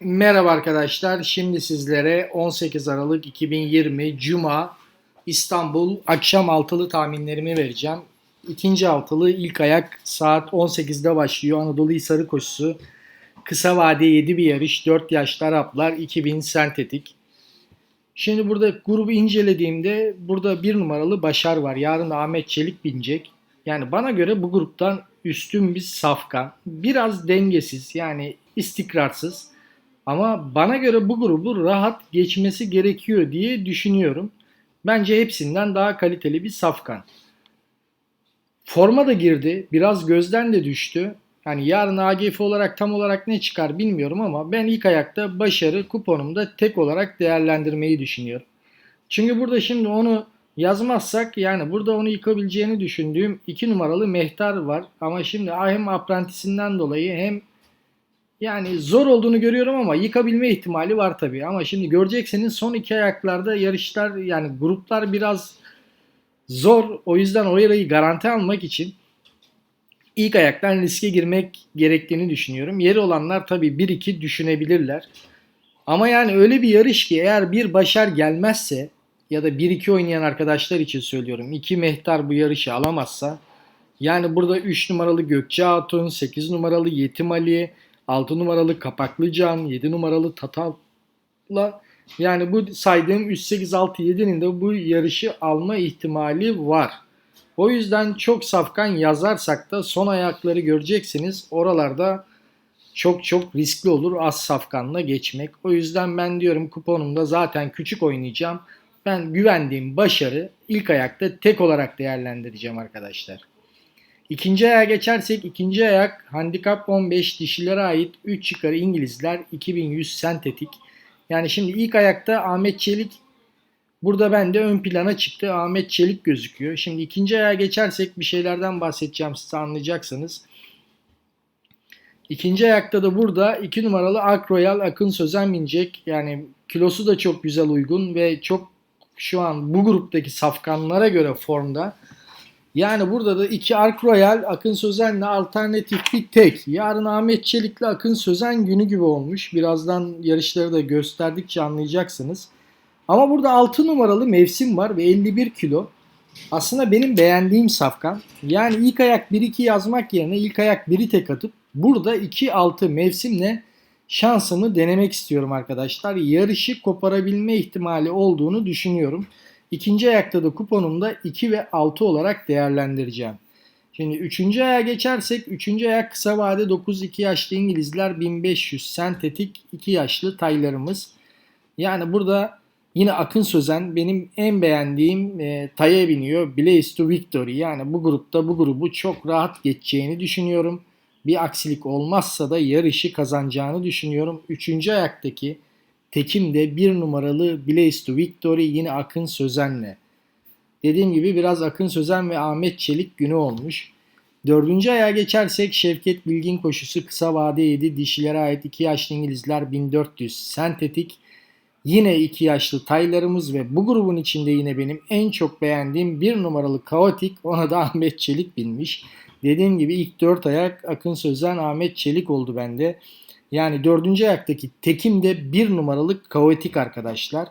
Merhaba arkadaşlar. Şimdi sizlere 18 Aralık 2020 Cuma İstanbul akşam altılı tahminlerimi vereceğim. İkinci altılı ilk ayak saat 18'de başlıyor. Anadolu Hisarı koşusu. Kısa vade 7 bir yarış. 4 yaşlı Araplar 2000 sentetik. Şimdi burada grubu incelediğimde burada bir numaralı Başar var. Yarın Ahmet Çelik binecek. Yani bana göre bu gruptan üstün bir safkan. Biraz dengesiz yani istikrarsız. Ama bana göre bu grubu rahat geçmesi gerekiyor diye düşünüyorum. Bence hepsinden daha kaliteli bir safkan. Forma da girdi. Biraz gözden de düştü. Yani yarın AGF olarak tam olarak ne çıkar bilmiyorum ama ben ilk ayakta başarı kuponumda tek olarak değerlendirmeyi düşünüyorum. Çünkü burada şimdi onu yazmazsak yani burada onu yıkabileceğini düşündüğüm 2 numaralı Mehtar var. Ama şimdi hem aprentisinden dolayı hem yani zor olduğunu görüyorum ama yıkabilme ihtimali var tabii. Ama şimdi görecekseniz son iki ayaklarda yarışlar yani gruplar biraz zor. O yüzden o yarayı garanti almak için ilk ayaktan riske girmek gerektiğini düşünüyorum. Yeri olanlar tabii 1-2 düşünebilirler. Ama yani öyle bir yarış ki eğer bir başar gelmezse ya da 1-2 oynayan arkadaşlar için söylüyorum. 2 mehtar bu yarışı alamazsa yani burada 3 numaralı Gökçe Hatun, 8 numaralı Yetim Ali, 6 numaralı Kapaklı Can, 7 numaralı Tatal'la yani bu saydığım 3, 8, 6, 7'nin de bu yarışı alma ihtimali var. O yüzden çok safkan yazarsak da son ayakları göreceksiniz. Oralarda çok çok riskli olur az safkanla geçmek. O yüzden ben diyorum kuponumda zaten küçük oynayacağım. Ben güvendiğim başarı ilk ayakta tek olarak değerlendireceğim arkadaşlar. İkinci ayağa geçersek ikinci ayak handikap 15 dişilere ait 3 yukarı İngilizler 2100 sentetik. Yani şimdi ilk ayakta Ahmet Çelik burada bende ön plana çıktı. Ahmet Çelik gözüküyor. Şimdi ikinci ayağa geçersek bir şeylerden bahsedeceğim size anlayacaksınız. İkinci ayakta da burada 2 numaralı Ak Royal Akın Sözen binecek. Yani kilosu da çok güzel uygun ve çok şu an bu gruptaki safkanlara göre formda. Yani burada da iki Ark Royal Akın Sözen'le alternatif bir tek. Yarın Ahmet Çelik'le Akın Sözen günü gibi olmuş. Birazdan yarışları da gösterdikçe anlayacaksınız. Ama burada 6 numaralı mevsim var ve 51 kilo. Aslında benim beğendiğim safkan. Yani ilk ayak 1-2 yazmak yerine ilk ayak 1'i tek atıp burada 2-6 mevsimle şansımı denemek istiyorum arkadaşlar. Yarışı koparabilme ihtimali olduğunu düşünüyorum. İkinci ayakta da kuponumda 2 ve 6 olarak değerlendireceğim. Şimdi üçüncü aya geçersek üçüncü ayak kısa vade 9-2 yaşlı İngilizler 1500 sentetik 2 yaşlı taylarımız. Yani burada yine Akın Sözen benim en beğendiğim e, taya biniyor. Blaze to Victory. Yani bu grupta bu grubu çok rahat geçeceğini düşünüyorum. Bir aksilik olmazsa da yarışı kazanacağını düşünüyorum. Üçüncü ayaktaki Tekim'de bir numaralı Blaze to Victory yine Akın Sözen'le. Dediğim gibi biraz Akın Sözen ve Ahmet Çelik günü olmuş. Dördüncü ayağa geçersek Şevket Bilgin koşusu kısa vade 7 dişilere ait 2 yaşlı İngilizler 1400 sentetik. Yine 2 yaşlı taylarımız ve bu grubun içinde yine benim en çok beğendiğim bir numaralı kaotik ona da Ahmet Çelik binmiş. Dediğim gibi ilk 4 ayak Akın Sözen Ahmet Çelik oldu bende. Yani dördüncü ayaktaki tekim de bir numaralı kaotik arkadaşlar.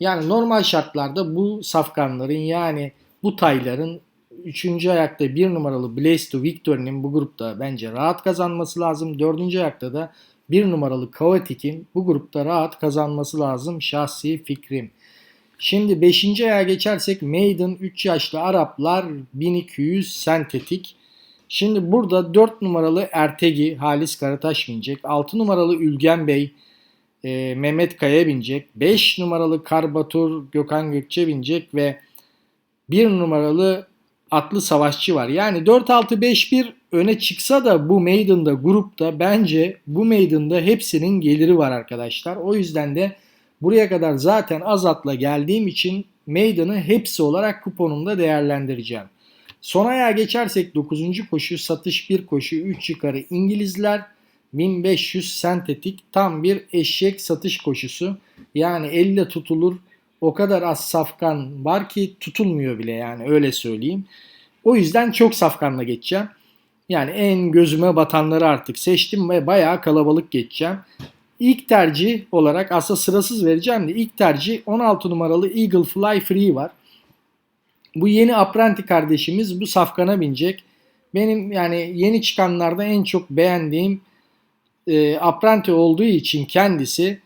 Yani normal şartlarda bu safkanların yani bu tayların üçüncü ayakta bir numaralı Blaze to Victory'nin bu grupta bence rahat kazanması lazım. Dördüncü ayakta da bir numaralı Kaotik'in bu grupta rahat kazanması lazım şahsi fikrim. Şimdi 5. aya geçersek Maiden 3 yaşlı Araplar 1200 sentetik. Şimdi burada 4 numaralı Ertegi Halis Karataş binecek. 6 numaralı Ülgen Bey e, Mehmet Kaya binecek. 5 numaralı Karbatur Gökhan Gökçe binecek ve 1 numaralı Atlı Savaşçı var. Yani 4-6-5-1 öne çıksa da bu Maiden'da grupta bence bu Maiden'da hepsinin geliri var arkadaşlar. O yüzden de buraya kadar zaten az atla geldiğim için Maiden'ı hepsi olarak kuponumda değerlendireceğim. Son ayağa geçersek 9. koşu satış 1 koşu 3 yukarı İngilizler 1500 sentetik tam bir eşek satış koşusu. Yani elle tutulur o kadar az safkan var ki tutulmuyor bile yani öyle söyleyeyim. O yüzden çok safkanla geçeceğim. Yani en gözüme batanları artık seçtim ve bayağı kalabalık geçeceğim. ilk tercih olarak aslında sırasız vereceğim de ilk tercih 16 numaralı Eagle Fly Free var. Bu yeni apprenti kardeşimiz bu safkana binecek. Benim yani yeni çıkanlarda en çok beğendiğim e, apprenti olduğu için kendisi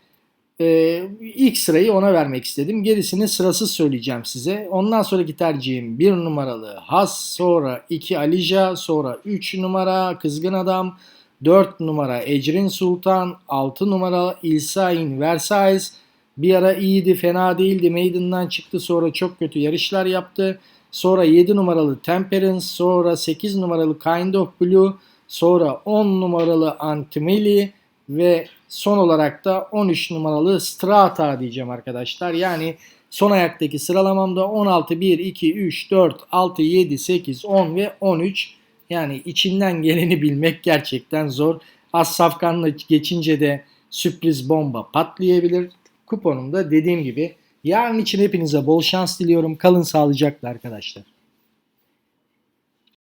e, ilk sırayı ona vermek istedim. Gerisini sırasız söyleyeceğim size. Ondan sonraki tercihim 1 numaralı Has, sonra 2 Alija, sonra 3 numara Kızgın Adam, 4 numara Ecrin Sultan, 6 numara İlsain Versailles. Bir ara iyiydi, fena değildi. Maiden'dan çıktı sonra çok kötü yarışlar yaptı. Sonra 7 numaralı Temperance, sonra 8 numaralı Kind of Blue, sonra 10 numaralı Antimeli ve son olarak da 13 numaralı Strata diyeceğim arkadaşlar. Yani son ayaktaki sıralamamda 16, 1, 2, 3, 4, 6, 7, 8, 10 ve 13. Yani içinden geleni bilmek gerçekten zor. Az safkanla geçince de sürpriz bomba patlayabilir. Kuponumda dediğim gibi yarın için hepinize bol şans diliyorum. Kalın sağlıcakla arkadaşlar.